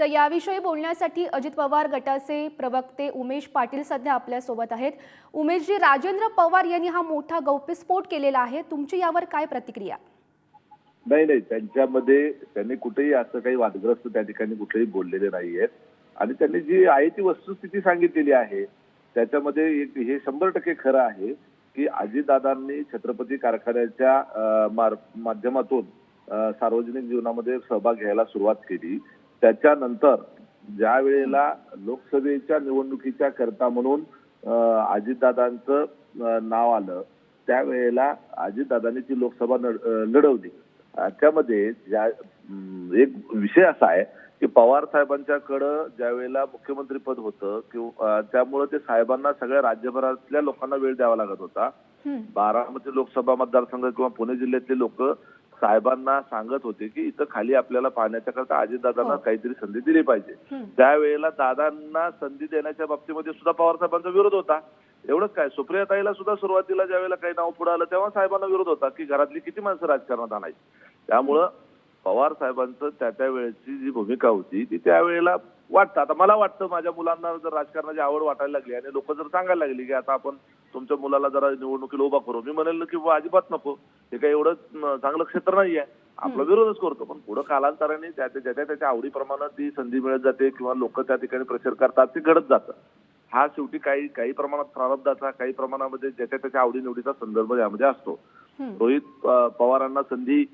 तर याविषयी बोलण्यासाठी अजित पवार गटाचे प्रवक्ते उमेश पाटील सध्या आपल्यासोबत आहेत. उमेशजी राजेंद्र पवार यांनी हा मोठा गौप्यस्फोट केलेला आहे. तुमची यावर काय प्रतिक्रिया? नाही नाही. त्यांच्यामध्ये त्यांनी कुठेही असं काही वादग्रस्त त्या ठिकाणी कुठेही बोललेले नाही आहेत आणि त्यांनी जी आहे ती वस्तुस्थिती सांगितलेली आहे त्याच्यामध्ये एक हे शंभर टक्के खरं आहे की अजितदादांनी छत्रपती कारखान्याच्या माध्यमातून सार्वजनिक जीवनामध्ये सहभाग घ्यायला सुरुवात केली. त्याच्यानंतर ज्या वेळेला लोकसभेच्या निवडणुकीच्या करता म्हणून अजितदादांचं नाव आलं त्यावेळेला अजितदादांनी ती लोकसभा लढवली. त्यामध्ये ज्या एक विषय असा आहे की पवार साहेबांच्याकडं ज्या वेळेला मुख्यमंत्री पद होतं किंवा त्यामुळे ते साहेबांना सगळ्या राज्यभरातल्या लोकांना वेळ द्यावा लागत होता. बारामती लोकसभा मतदारसंघ किंवा पुणे जिल्ह्यातले लोक साहेबांना सांगत होते की इथं खाली आपल्याला पाहण्याच्या करता अजितदादांना हो. काहीतरी संधी दिली पाहिजे. त्यावेळेला दादांना संधी देण्याच्या बाबतीमध्ये सुद्धा पवार साहेबांचा विरोध होता एवढंच काय सुप्रियाताईला सुद्धा सुरुवातीला ज्यावेळेला काही नाव पुढे आलं तेव्हा साहेबांना विरोध होता की घरातली किती माणसं राजकारणात आणायची त्यामुळं पवार साहेबांचं त्या त्या वेळेची जी भूमिका होती ती त्यावेळेला वाटतं आता मला वाटतं माझ्या मुलांना जर राजकारणाची आवड वाटायला लागली आणि लोक जर सांगायला लागली की आता आपण तुमच्या मुलाला जरा निवडणुकीला उभा करू. मी म्हणेल की अजिबात नको. हे काही एवढं चांगलं क्षेत्र नाही आहे आपला विरोधच करतो. पण पुढे कालांतराने ज्याच्या त्याच्या आवडीप्रमाणे ती संधी मिळत जाते किंवा लोक त्या ठिकाणी प्रेशर करतात ते घडत जातं. हा शेवटी काही काही प्रमाणात प्रारब्धाचा काही प्रमाणामध्ये ज्याच्या त्याच्या आवडीनिवडीचा संदर्भ यामध्ये असतो. रोहित पवारांना संधी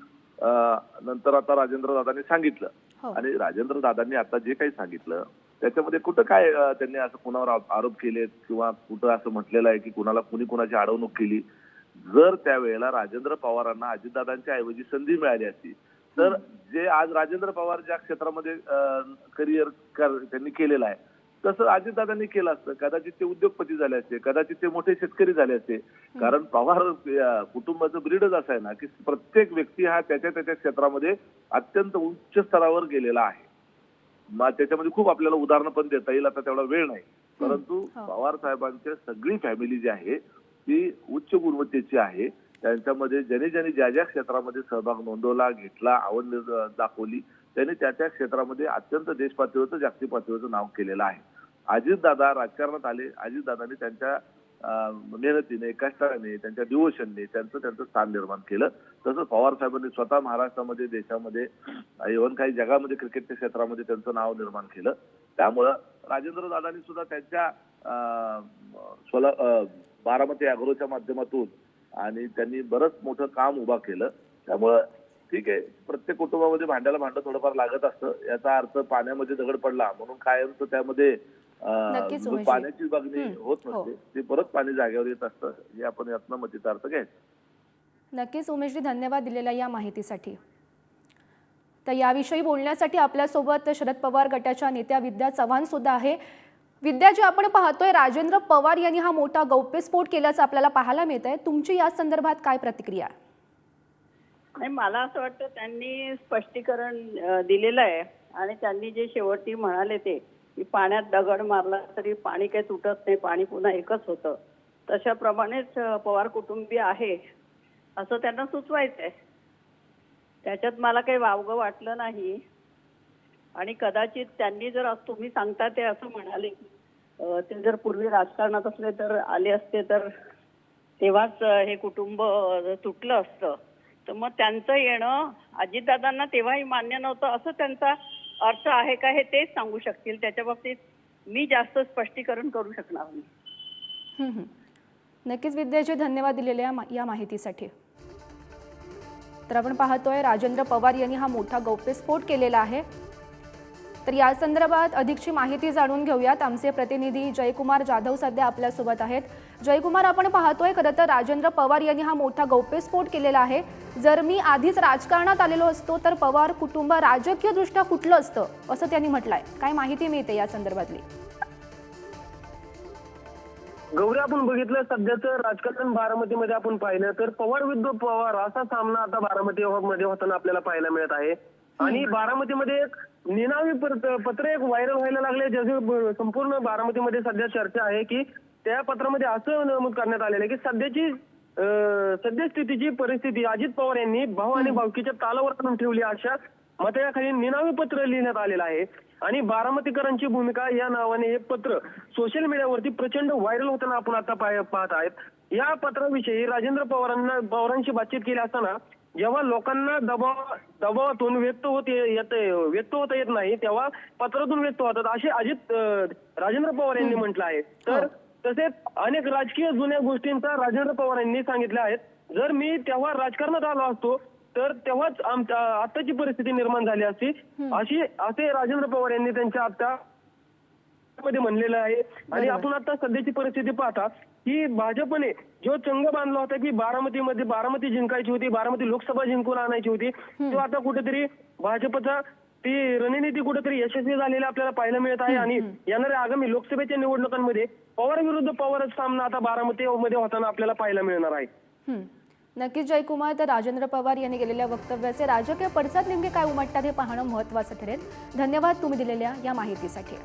नंतर आता राजेंद्र दादांनी सांगितलं. हो. आणि राजेंद्र दादांनी आता जे काही सांगितलं त्याच्यामध्ये कुठं काय त्यांनी असं कुणावर आरोप- केलेत किंवा कुठं असं म्हटलेलं आहे की कुणाला कुणी कुणाची अडवणूक केली? जर त्यावेळेला राजेंद्र पवारांना अजितदादांच्या ऐवजी संधी मिळाली असती तर जे आज राजेंद्र पवार ज्या क्षेत्रामध्ये करिअर त्यांनी केलेलं आहे तसं अजितदादांनी केलं असतं. कदाचित ते उद्योगपती झाले असते कदाचित ते मोठे शेतकरी झाले असते. कारण पवार कुटुंबाचं ब्रीडच असं आहे ना की प्रत्येक व्यक्ती हा त्याच्या त्याच्या क्षेत्रामध्ये अत्यंत उच्च स्तरावर गेलेला आहे. त्याच्यामध्ये खूप आपल्याला उदाहरणं पण देता येईल. आता तेवढा वेळ नाही. परंतु हो. पवार साहेबांची सगळी फॅमिली जी आहे ती उच्च गुणवत्तेची आहे. त्यांच्यामध्ये ज्याने ज्याने ज्या ज्या क्षेत्रामध्ये सहभाग नोंदवला घेतला आवड दाखवली त्यांनी त्या त्या क्षेत्रामध्ये अत्यंत देश पातळीवरचं जागतिक पातळीवरचं नाव केलेलं आहे. अजितदादा राजकारणात आले. अजितदादांनी त्यांच्या मेहनतीने कष्टाने त्यांच्या डिवोशनने त्यांचं त्यांचं स्थान निर्माण केलं. तसंच पवार साहेबांनी स्वतः महाराष्ट्रामध्ये देशामध्ये इव्हन काही जगामध्ये क्रिकेटच्या क्षेत्रामध्ये त्यांचं नाव निर्माण केलं. त्यामुळं राजेंद्र दादांनी सुद्धा त्यांच्या अं, सोला बारामती अॅग्रोच्या माध्यमातून आणि त्यांनी बरंच मोठं काम उभा केलं. त्यामुळं ठीक आहे. प्रत्येक कुटुंबामध्ये भांड्याला भांडं थोडंफार लागत असतं. याचा अर्थ पाण्यामध्ये दगड पडला. म्हणून कायमचं त्यामध्ये उमेशजी. पाण्याची हम्म, होत हो. नसते ते परत पाणी जागेवर येत असतं हे आपण यातनं मतितार्थ घ्यायचं नक्कीच उमेशजी धन्यवाद दिलेल्या या माहितीसाठी तर याविषयी बोलण्यासाठी आपल्यासोबत शरद पवार गटाच्या नेत्या विद्या चव्हाण सुद्धा आहे विद्या जे आपण पाहतोय राजेंद्र पवार यांनी हा मोठा गौप्यस्फोट केल्याचं आपल्याला पाहायला मिळत आहे तुमची या संदर्भात काय प्रतिक्रिया आहे? नाही मला असं वाटतं त्यांनी स्पष्टीकरण दिलेलं आहे आणि त्यांनी जे शेवटी म्हणाले ते की पाण्यात दगड मारला तरी पाणी काही तुटत नाही पाणी पुन्हा एकच होतं. तशाप्रमाणेच पवार कुटुंबीय आहे असं त्यांना सुचवायचं आहे त्याच्यात मला काही वावगं वाटलं नाही. आणि कदाचित त्यांनी जर तुम्ही सांगता ते असं म्हणाले ते जर पूर्वी राजकारणात असले तर आले असते तर तेव्हाच हे कुटुंब तुटलं असतं. तर मग त्यांचं येणं अजितदादांना तेव्हाही मान्य नव्हतं असं त्यांचा अर्थ आहे का हे तेच सांगू शकतील. त्याच्या बाबतीत मी जास्त स्पष्टीकरण करू शकणार नाही. नक्कीच विद्याजी धन्यवाद दिलेल्या या मा- या माहितीसाठी. तर आपण पाहतोय राजेंद्र पवार यांनी हा मोठा गौप्यस्फोट केलेला आहे. तर या संदर्भात अधिकची माहिती जाणून घेऊयात. आमचे प्रतिनिधी जयकुमार जाधव सध्या आपल्यासोबत आहेत. जयकुमार आपण पाहतोय खरं तर राजेंद्र पवार यांनी हा मोठा गौप्यस्फोट केलेला आहे. जर मी आधीच राजकारणात आलेलो असतो तर पवार कुटुंब राजकीयदृष्ट्या फुटलं असतं असं त्यांनी म्हटलंय. काय माहिती मिळते या संदर्भातली? गौरी आपण बघितलं सध्याचं राजकारण बारामतीमध्ये आपण पाहिलं तर पवार विरुद्ध पवार असा सामना आता बारामती मध्ये होताना आपल्याला पाहायला मिळत आहे. आणि बारामतीमध्ये एक निनावी पत्र एक व्हायरल व्हायला लागले. ज्याची संपूर्ण बारामतीमध्ये सध्या चर्चा आहे की त्या पत्रामध्ये असं नमूद करण्यात आलेलं आहे की सध्याची सद्यस्थितीची परिस्थिती अजित पवार यांनी भाऊ आणि भावकीच्या तालावर आणून ठेवली अशा मताखाली निनावी पत्र लिहिण्यात आलेलं आहे. आणि बारामतीकरांची भूमिका या नावाने हे पत्र सोशल मीडियावरती प्रचंड व्हायरल होताना आपण आता पाह- पाहत आहेत. या पत्राविषयी राजेंद्र पवारांना पवारांशी बातचीत केली असताना जेव्हा लोकांना दबाव दबावातून व्यक्त होत येत व्यक्त होता येत नाही तेव्हा पत्रातून व्यक्त होतात. असे अजित अं, राजेंद्र पवार यांनी म्हटलं आहे. तर तसेच अनेक राजकीय जुन्या गोष्टींचा राजेंद्र पवार यांनी सांगितल्या आहेत. जर मी तेव्हा राजकारणात आलो असतो तर तेव्हाच आमच्या आताची परिस्थिती निर्माण झाली असती. अशी असे राजेंद्र पवार यांनी त्यांच्या आता मध्ये म्हणलेलं आहे. आणि आपण आता सध्याची परिस्थिती पाहता की भाजपने जो चंग बांधला होता की बारामतीमध्ये बारामती जिंकायची होती बारामती लोकसभा जिंकून आणायची होती तो आता कुठेतरी भाजपचा ती रणनीती कुठेतरी यशस्वी झालेली आपल्याला पाहायला मिळत आहे. आणि येणाऱ्या आगामी लोकसभेच्या निवडणुकांमध्ये पवार विरुद्ध पवारच सामना आता बारामती मध्ये होताना आपल्याला पाहायला मिळणार आहे. नक्कीच जयकुमार. तर राजेंद्र पवार यांनी केलेल्या वक्तव्याचे राजकीय पडसाद नेमके काय उमटतात हे पाहणं महत्त्वाचं ठरेल. धन्यवाद तुम्ही दिलेल्या या माहितीसाठी.